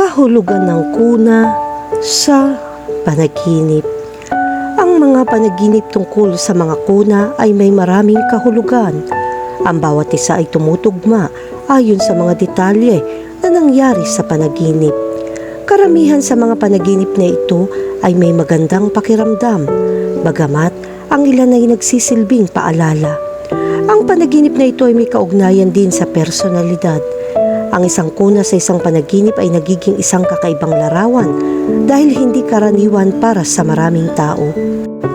kahulugan ng kuna sa panaginip. Ang mga panaginip tungkol sa mga kuna ay may maraming kahulugan. Ang bawat isa ay tumutugma ayon sa mga detalye na nangyari sa panaginip. Karamihan sa mga panaginip na ito ay may magandang pakiramdam, bagamat ang ilan ay nagsisilbing paalala. Ang panaginip na ito ay may kaugnayan din sa personalidad. Ang isang kuna sa isang panaginip ay nagiging isang kakaibang larawan dahil hindi karaniwan para sa maraming tao.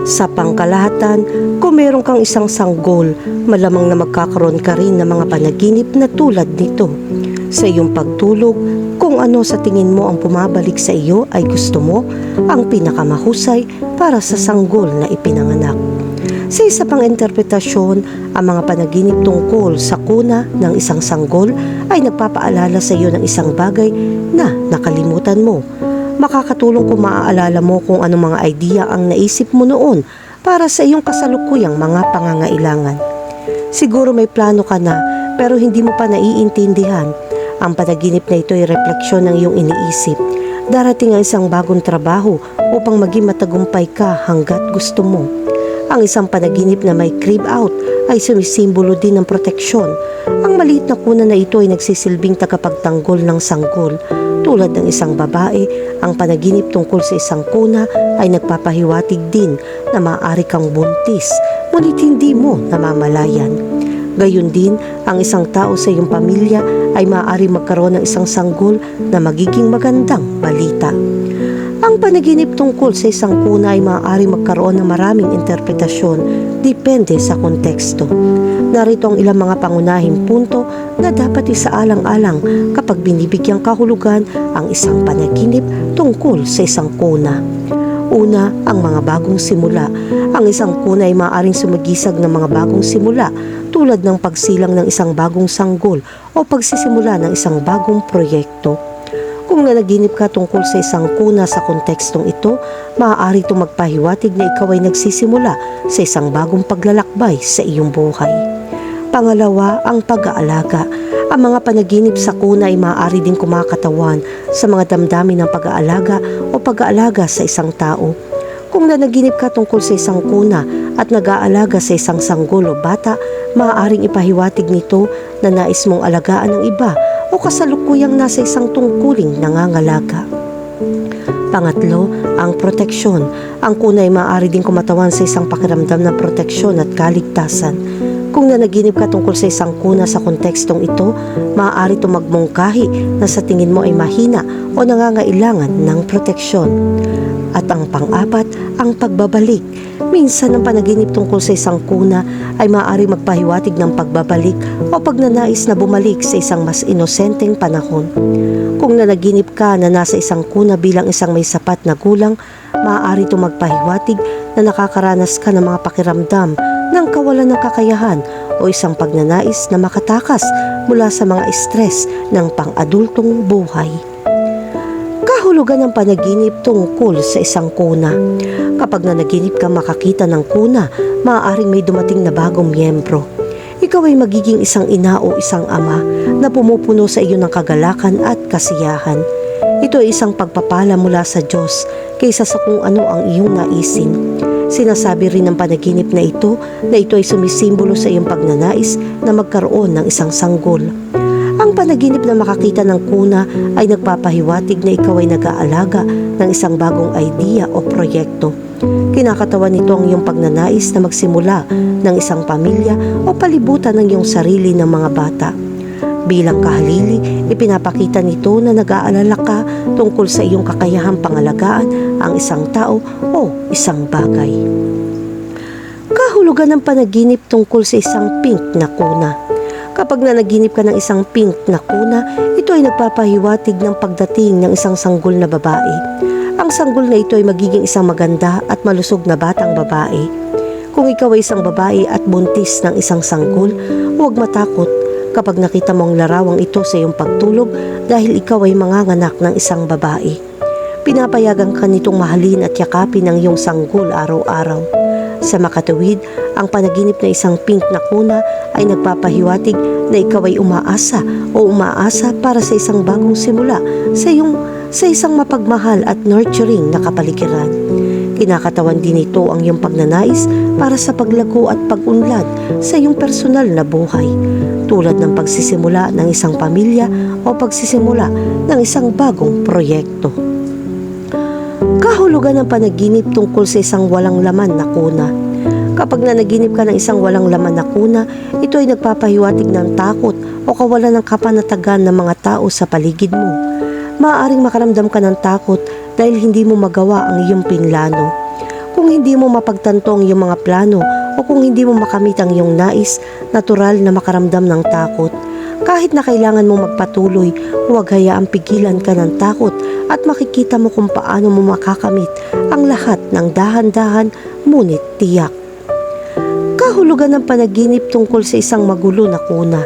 Sa pangkalahatan, kung meron kang isang sanggol, malamang na magkakaroon ka rin ng mga panaginip na tulad nito. Sa iyong pagtulog, kung ano sa tingin mo ang pumabalik sa iyo ay gusto mo, ang pinakamahusay para sa sanggol na ipinanganak. Sa isa pang interpretasyon, ang mga panaginip tungkol sa kuna ng isang sanggol ay nagpapaalala sa iyo ng isang bagay na nakalimutan mo. Makakatulong kung maaalala mo kung anong mga idea ang naisip mo noon para sa iyong kasalukuyang mga pangangailangan. Siguro may plano ka na pero hindi mo pa naiintindihan. Ang panaginip na ito ay refleksyon ng iyong iniisip. Darating ang isang bagong trabaho upang maging matagumpay ka hanggat gusto mo. Ang isang panaginip na may crib out ay sumisimbolo din ng proteksyon. Ang maliit na kuna na ito ay nagsisilbing tagapagtanggol ng sanggol. Tulad ng isang babae, ang panaginip tungkol sa isang kuna ay nagpapahiwatig din na maaari kang buntis, ngunit hindi mo namamalayan. Gayon din, ang isang tao sa iyong pamilya ay maaari magkaroon ng isang sanggol na magiging magandang balita. Ang panaginip tungkol sa isang kuna ay maaari magkaroon ng maraming interpretasyon depende sa konteksto. Narito ang ilang mga pangunahing punto na dapat isaalang-alang kapag binibigyang kahulugan ang isang panaginip tungkol sa isang kuna. Una, ang mga bagong simula. Ang isang kuna ay maaaring sumagisag ng mga bagong simula tulad ng pagsilang ng isang bagong sanggol o pagsisimula ng isang bagong proyekto. Kung nanaginip ka tungkol sa isang kuna sa kontekstong ito, maaari itong magpahiwatig na ikaw ay nagsisimula sa isang bagong paglalakbay sa iyong buhay. Pangalawa, ang pag-aalaga. Ang mga panaginip sa kuna ay maaari din kumakatawan sa mga damdamin ng pag-aalaga o pag-aalaga sa isang tao. Kung nanaginip ka tungkol sa isang kuna at nag-aalaga sa isang sanggol o bata, maaaring ipahiwatig nito na nais mong alagaan ng iba o kasalukuyang nasa isang tungkuling nangangalaga. Pangatlo, ang proteksyon. Ang kuna ay maaari din kumatawan sa isang pakiramdam ng proteksyon at kaligtasan. Kung nanaginip ka tungkol sa isang kuna sa kontekstong ito, maaari itong magmungkahi na sa tingin mo ay mahina o nangangailangan ng proteksyon. At ang pang-apat, ang pagbabalik. Minsan ang panaginip tungkol sa isang kuna ay maaari magpahiwatig ng pagbabalik o pagnanais na bumalik sa isang mas inosenteng panahon. Kung nanaginip ka na nasa isang kuna bilang isang may sapat na gulang, maaari itong magpahiwatig na nakakaranas ka ng mga pakiramdam ng kawalan ng kakayahan o isang pagnanais na makatakas mula sa mga stress ng pang-adultong buhay. Kahulugan ng panaginip tungkol sa isang kuna. Kapag nanaginip ka makakita ng kuna, maaaring may dumating na bagong miyembro. Ikaw ay magiging isang ina o isang ama na pumupuno sa iyo ng kagalakan at kasiyahan. Ito ay isang pagpapala mula sa Diyos kaysa sa kung ano ang iyong naisin. Sinasabi rin ng panaginip na ito na ito ay sumisimbolo sa iyong pagnanais na magkaroon ng isang sanggol. Panaginip na makakita ng kuna ay nagpapahiwatig na ikaw ay nag-aalaga ng isang bagong idea o proyekto. Kinakatawan nito ang iyong pagnanais na magsimula ng isang pamilya o palibutan ng iyong sarili ng mga bata. Bilang kahalili, ipinapakita nito na nag-aalala ka tungkol sa iyong kakayahang pangalagaan ang isang tao o isang bagay. Kahulugan ng panaginip tungkol sa isang pink na kuna. Kapag nanaginip ka ng isang pink na kuna, ito ay nagpapahiwatig ng pagdating ng isang sanggol na babae. Ang sanggol na ito ay magiging isang maganda at malusog na batang babae. Kung ikaw ay isang babae at buntis ng isang sanggol, huwag matakot kapag nakita mo ang larawang ito sa iyong pagtulog dahil ikaw ay manganganak ng isang babae. Pinapayagan ka nitong mahalin at yakapin ang iyong sanggol araw-araw. Sa makatuwid, ang panaginip na isang pink na kuna ay nagpapahiwatig na ikaw ay umaasa o umaasa para sa isang bagong simula sa iyong sa isang mapagmahal at nurturing na kapaligiran. Kinakatawan din ito ang iyong pagnanais para sa paglago at pag-unlad sa iyong personal na buhay, tulad ng pagsisimula ng isang pamilya o pagsisimula ng isang bagong proyekto. Kahulugan ng panaginip tungkol sa isang walang laman na kuna. Kapag nanaginip ka ng isang walang laman na kuna, ito ay nagpapahiwatig ng takot o kawalan ng kapanatagan ng mga tao sa paligid mo. Maaaring makaramdam ka ng takot dahil hindi mo magawa ang iyong pinlano. Kung hindi mo mapagtanto ang iyong mga plano o kung hindi mo makamit ang iyong nais, natural na makaramdam ng takot. Kahit na kailangan mo magpatuloy, huwag hayaang pigilan ka ng takot at makikita mo kung paano mo makakamit ang lahat ng dahan-dahan ngunit tiyak. Kahulugan ng panaginip tungkol sa isang magulo na kuna.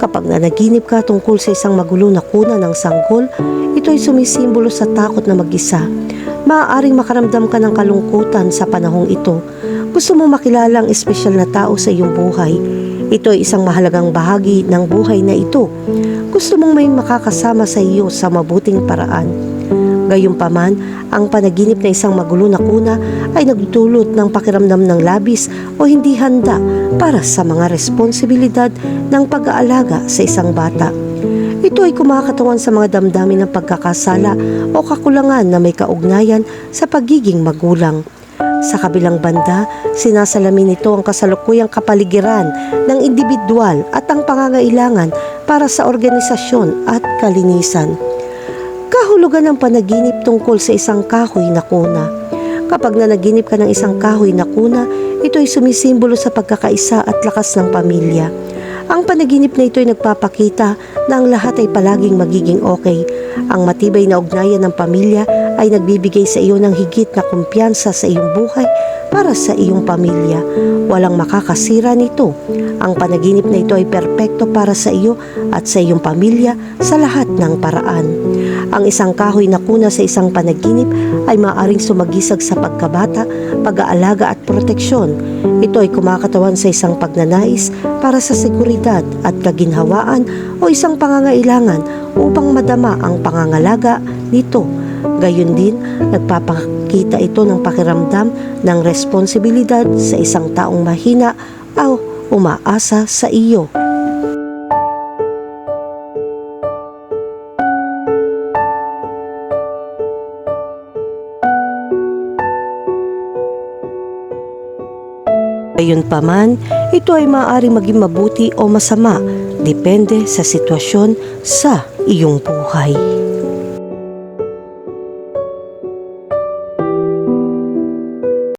Kapag nanaginip ka tungkol sa isang magulo na kuna ng sanggol, ito ay sumisimbolo sa takot na mag-isa. Maaaring makaramdam ka ng kalungkutan sa panahong ito. Gusto mo makilala ang espesyal na tao sa iyong buhay. Ito ay isang mahalagang bahagi ng buhay na ito. Gusto mong may makakasama sa iyo sa mabuting paraan. Gayunpaman, ang panaginip na isang magulo na kuna ay nagdulot ng pakiramdam ng labis o hindi handa para sa mga responsibilidad ng pag-aalaga sa isang bata. Ito ay kumakatawan sa mga damdamin ng pagkakasala o kakulangan na may kaugnayan sa pagiging magulang. Sa kabilang banda, sinasalamin nito ang kasalukuyang kapaligiran ng individual at ang pangangailangan para sa organisasyon at kalinisan. Kahulugan ng panaginip tungkol sa isang kahoy na kuna. Kapag nanaginip ka ng isang kahoy na kuna, ito ay sumisimbolo sa pagkakaisa at lakas ng pamilya. Ang panaginip na ito ay nagpapakita na ang lahat ay palaging magiging okay. Ang matibay na ugnayan ng pamilya ay nagbibigay sa iyo ng higit na kumpiyansa sa iyong buhay para sa iyong pamilya. Walang makakasira nito. Ang panaginip na ito ay perpekto para sa iyo at sa iyong pamilya sa lahat ng paraan. Ang isang kahoy na kuna sa isang panaginip ay maaaring sumagisag sa pagkabata, pag-aalaga at proteksyon. Ito ay kumakatawan sa isang pagnanais para sa seguridad at kaginhawaan o isang pangangailangan upang madama ang pangangalaga nito. Gayon din, nagpapakita ito ng pakiramdam ng responsibilidad sa isang taong mahina o umaasa sa iyo. Gayunpaman, ito ay maaaring maging mabuti o masama, depende sa sitwasyon sa iyong buhay.